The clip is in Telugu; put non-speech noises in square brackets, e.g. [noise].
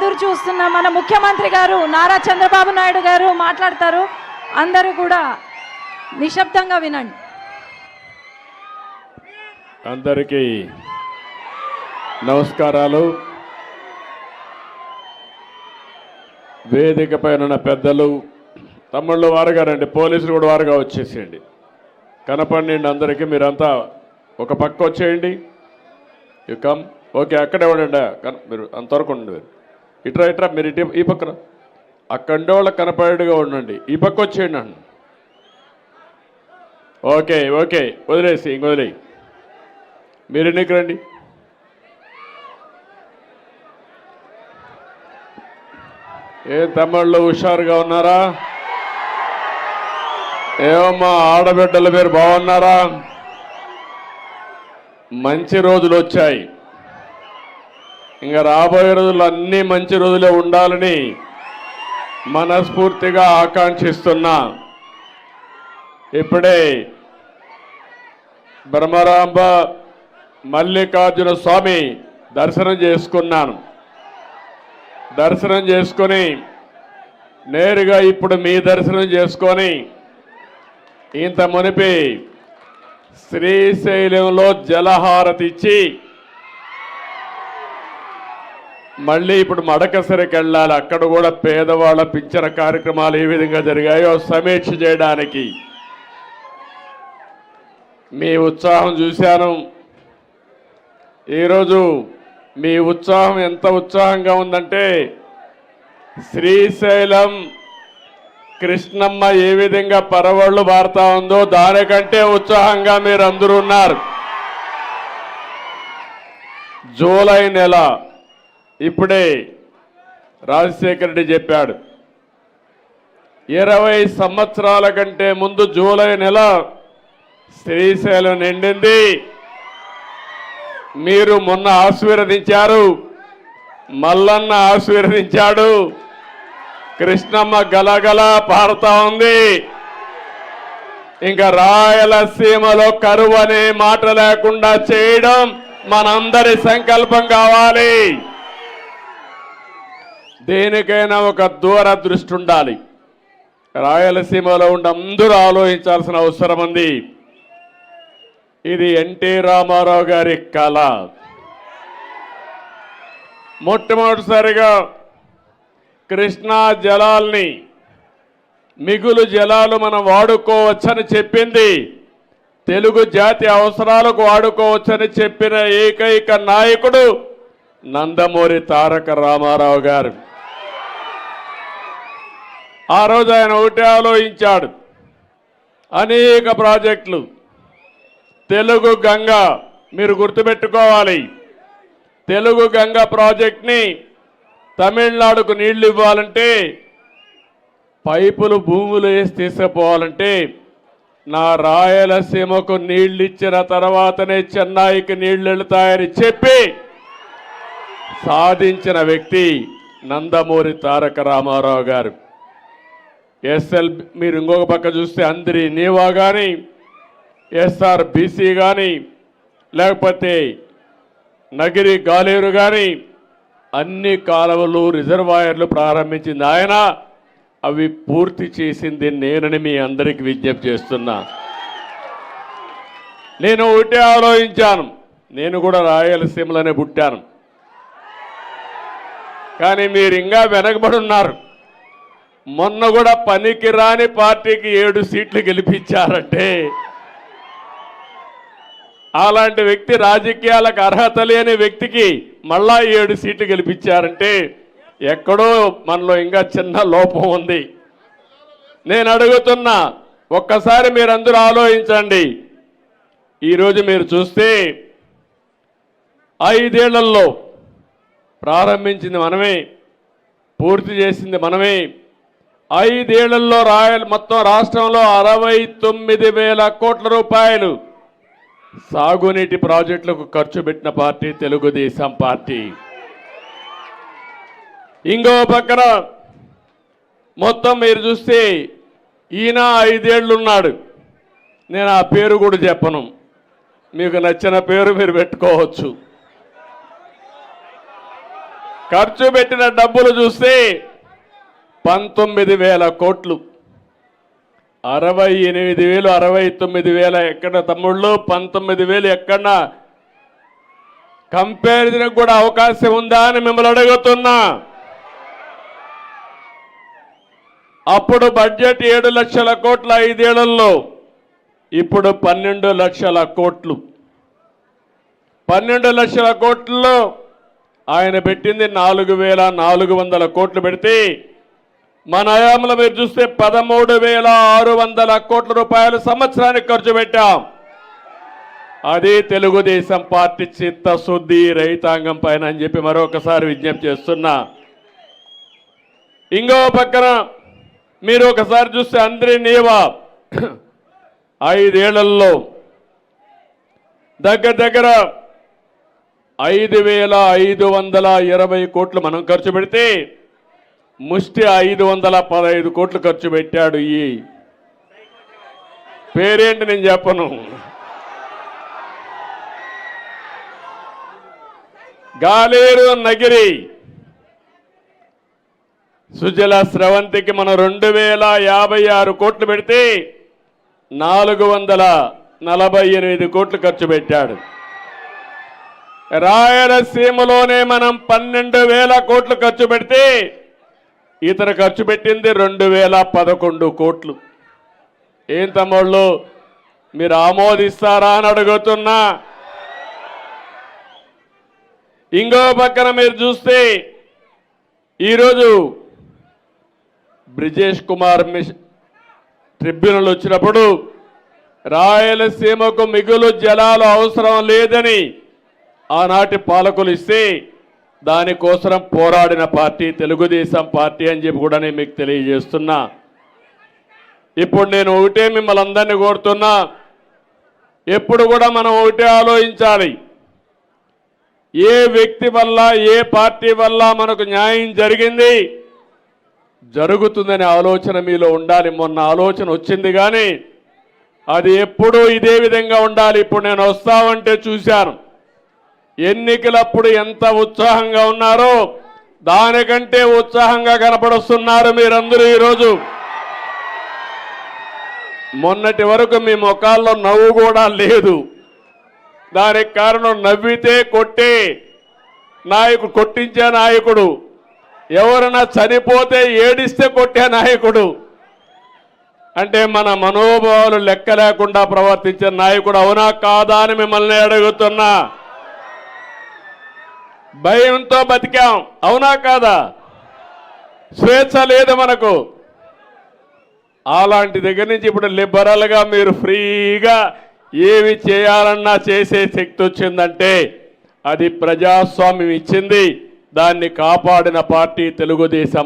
ఎదురు చూస్తున్న మన ముఖ్యమంత్రి గారు నారా చంద్రబాబు నాయుడు గారు మాట్లాడతారు. అందరూ కూడా నిశ్శబ్దంగా వినండి. అందరికీ నమస్కారాలు. వేదిక పైన ఉన్న పెద్దలు తమ్ముళ్ళు వారుగా రండి. పోలీసులు కూడా వారుగా వచ్చేసేయండి. కనపడండి అందరికీ మీరంతా ఒక పక్క వచ్చేయండి. యు కమ్ ఓకే అక్కడే ఉండండి. మీరు అంతవరకు ఉండండి. మీరు ఇట్రా ఇట్రా మీరు ఇటు ఈ పక్కన. అక్కడ వాళ్ళకి కనపడేట్టుగా ఉండండి. ఈ పక్క వచ్చేయండి అండి ఓకే ఓకే. వదిలేసి ఇంక వదిలేయి. మీరు ఎన్నికి రండి. ఏ తమ్ముళ్ళు హుషారుగా ఉన్నారా? ఏమమ్మా ఆడబిడ్డల మీరు బాగున్నారా? మంచి రోజులు వచ్చాయి. ఇంకా రాబోయే రోజులు అన్నీ మంచి రోజులే ఉండాలని మనస్ఫూర్తిగా ఆకాంక్షిస్తున్నా. ఇప్పుడే బ్రహ్మరాంబ మల్లికార్జున స్వామి దర్శనం చేసుకున్నాను. దర్శనం చేసుకొని నేరుగా ఇప్పుడు మీ దర్శనం చేసుకొని ఇంత మునిపి శ్రీశైలంలో జలహారతి ఇచ్చి మళ్ళీ ఇప్పుడు మడకసరికి వెళ్ళాలి. అక్కడ కూడా పేదవాళ్ళ పింఛన కార్యక్రమాలు ఏ విధంగా జరిగాయో సమీక్ష చేయడానికి. మీ ఉత్సాహం చూశాను. ఈరోజు మీ ఉత్సాహం ఎంత ఉత్సాహంగా ఉందంటే శ్రీశైలం కృష్ణమ్మ ఏ విధంగా పరవళ్ళు పారుతా ఉందో దానికంటే ఉత్సాహంగా మీరు అందరూ ఉన్నారు. జూలై నెల ఇప్పుడే రాజశేఖర రెడ్డి చెప్పాడు ఇరవై సంవత్సరాల కంటే ముందు జూలై నెల శ్రీశైలం నిండింది. మీరు మొన్న ఆశీర్వదించారు మల్లన్న ఆశీర్వదించాడు కృష్ణమ్మ గలగల పారుతా ఉంది. ఇంకా రాయలసీమలో కరువు అనే మాట లేకుండా చేయడం మనందరి సంకల్పం కావాలి. దేనికైనా ఒక దూరదృష్టి ఉండాలి. రాయలసీమలో ఉండి అందరూ ఆలోచించాల్సిన అవసరం ఉంది. ఇది ఎన్టీ రామారావు గారి కళ. మొట్టమొదటిసారిగా కృష్ణా జలాల్ని మిగులు జలాలు మనం వాడుకోవచ్చని చెప్పింది. తెలుగు జాతి అవసరాలకు వాడుకోవచ్చని చెప్పిన ఏకైక నాయకుడు నందమూరి తారక రామారావు గారు. ఆ రోజు ఆయన ఒకటే ఆలోచించాడు. అనేక ప్రాజెక్టులు. తెలుగు గంగ మీరు గుర్తుపెట్టుకోవాలి. తెలుగు గంగ ప్రాజెక్ట్ని తమిళనాడుకు నీళ్ళు ఇవ్వాలంటే పైపులు భూములు వేసి తీసుకుపోవాలంటే నా రాయలసీమకు నీళ్ళు ఇచ్చిన తర్వాతనే చెన్నైకి నీళ్ళు వెళతాయని చెప్పి సాధించిన వ్యక్తి నందమూరి తారక రామారావు గారు. ఎస్ఎల్ మీరు ఇంకొక పక్క చూస్తే అందరి నీవా కానీ ఎస్ఆర్ బీసీ కానీ లేకపోతే నగిరి గాలేరు కానీ అన్ని కాలువలు రిజర్వాయర్లు ప్రారంభించింది ఆయన. అవి పూర్తి చేసింది నేనని మీ అందరికి విజ్ఞప్తి చేస్తున్నా. నేను ఒకటే ఆలోచించాను. నేను కూడా రాయలసీమలోనే పుట్టాను. కానీ మీరు ఇంకా వెనకబడి ఉన్నారు. మొన్న కూడా పనికి రాని పార్టీకి ఏడు సీట్లు గెలిపించారంటే. అలాంటి వ్యక్తి రాజకీయాలకు అర్హత లేని వ్యక్తికి మళ్ళా ఏడు సీట్లు గెలిపించారంటే ఎక్కడో మనలో ఇంకా చిన్న లోపం ఉంది. నేను అడుగుతున్నా ఒక్కసారి మీరందరూ ఆలోచించండి. ఈరోజు మీరు చూస్తే ఐదేళ్ళలో ప్రారంభించింది మనమే పూర్తి చేసింది మనమే ఐదేళ్ళలో రాయల్ మొత్తం రాష్ట్రంలో అరవై తొమ్మిది వేల కోట్ల రూపాయలు సాగునీటి ప్రాజెక్టులకు ఖర్చు పెట్టిన పార్టీ తెలుగుదేశం పార్టీ. ఇంకో పక్కన మొత్తం మీరు చూస్తే ఈయన ఐదేళ్ళున్నాడు. నేను ఆ పేరు కూడా చెప్పను. మీకు నచ్చిన పేరు మీరు పెట్టుకోవచ్చు. ఖర్చు పెట్టిన డబ్బులు చూస్తే పంతొమ్మిది వేల కోట్లు. అరవై ఎనిమిది వేలు అరవై తొమ్మిది వేల ఎక్కడ? తమ్ముళ్ళు పంతొమ్మిది వేలు ఎక్కడ? కంపారిజన్ కూడా అవకాశం ఉందా అని మిమ్మల్ని అడుగుతున్నా. అప్పుడు బడ్జెట్ ఏడు లక్షల కోట్ల ఐదేళ్ళలో ఇప్పుడు పన్నెండు లక్షల కోట్లు. పన్నెండు లక్షల కోట్లలో ఆయన పెట్టింది నాలుగు వేల నాలుగు వందల కోట్లు పెడితే మన హయాంలో మీరు చూస్తే పదమూడు వేల ఆరు వందల కోట్ల రూపాయలు సంవత్సరానికి ఖర్చు పెట్టాం. అది తెలుగుదేశం పార్టీ చిత్తశుద్ధి రైతాంగం పైన అని చెప్పి మరొకసారి విజ్ఞప్తి చేస్తున్నా. ఇంకో పక్కన మీరు ఒకసారి చూస్తే అందరి నీవా [clears throat] ఐదేళ్ళలో దగ్గర దగ్గర ఐదు వేల ఐదు వందల ఇరవై కోట్లు మనం ఖర్చు పెడితే ముష్టి ఐదు వందల పదహైదు కోట్లు ఖర్చు పెట్టాడు ఈ. పేరేంటి నేను చెప్పను. గాలేరు నగిరి. సుజల స్రవంతికి మనం రెండు వేల యాభై ఆరు కోట్లు పెడితే నాలుగు వందల నలభై ఎనిమిది కోట్లు ఖర్చు పెట్టాడు. రాయలసీమలోనే మనం పన్నెండు వేల కోట్లు ఖర్చు పెడితే ఇతను ఖర్చు పెట్టింది రెండు వేల పదకొండు కోట్లు. ఏం తమ్ముళ్ళు మీరు ఆమోదిస్తారా అని అడుగుతున్నా. ఇంకో పక్కన మీరు చూస్తే ఈరోజు బ్రిజేష్ కుమార్ మిష్ ట్రిబ్యునల్ వచ్చినప్పుడు రాయలసీమకు మిగులు జలాలు అవసరం లేదని ఆనాటి పాలకులు ఇస్తే దానికోసం పోరాడిన పార్టీ తెలుగుదేశం పార్టీ అని చెప్పి కూడా నేను మీకు తెలియజేస్తున్నా. ఇప్పుడు నేను ఒకటే మిమ్మల్ని అందరినీ కోరుతున్నా ఎప్పుడు కూడా మనం ఒకటే ఆలోచించాలి. ఏ వ్యక్తి వల్ల ఏ పార్టీ వల్ల మనకు న్యాయం జరిగింది? జరుగుతుందనే ఆలోచన మీలో ఉండాలి. మొన్న ఆలోచన వచ్చింది కానీ అది ఎప్పుడూ ఇదే విధంగా ఉండాలి. ఇప్పుడు నేను వస్తామంటే చూశాను. ఎన్నికలప్పుడు ఎంత ఉత్సాహంగా ఉన్నారో దానికంటే ఉత్సాహంగా కనపడుస్తున్నారు మీరందరూ ఈరోజు. మొన్నటి వరకు మీ ముఖాల్లో నవ్వు కూడా లేదు. దానికి కారణం నవ్వితే కొట్టే నాయకుడు కొట్టించే నాయకుడు. ఎవరైనా చనిపోతే ఏడిస్తే కొట్టే నాయకుడు. అంటే మన మనోభావాలు లెక్క లేకుండా ప్రవర్తించే నాయకుడు అవునా కాదా అని మిమ్మల్ని అడుగుతున్నా. భయంతో బతికాం. అవునా కాదా? స్వేచ్ఛ లేదు మనకు. అలాంటి దగ్గర నుంచి ఇప్పుడు లిబరల్గా మీరు ఫ్రీగా ఏమి చేయాలన్నా చేసే శక్తి వచ్చిందంటే అది ప్రజాస్వామ్యం ఇచ్చింది. దాన్ని కాపాడిన పార్టీ తెలుగుదేశం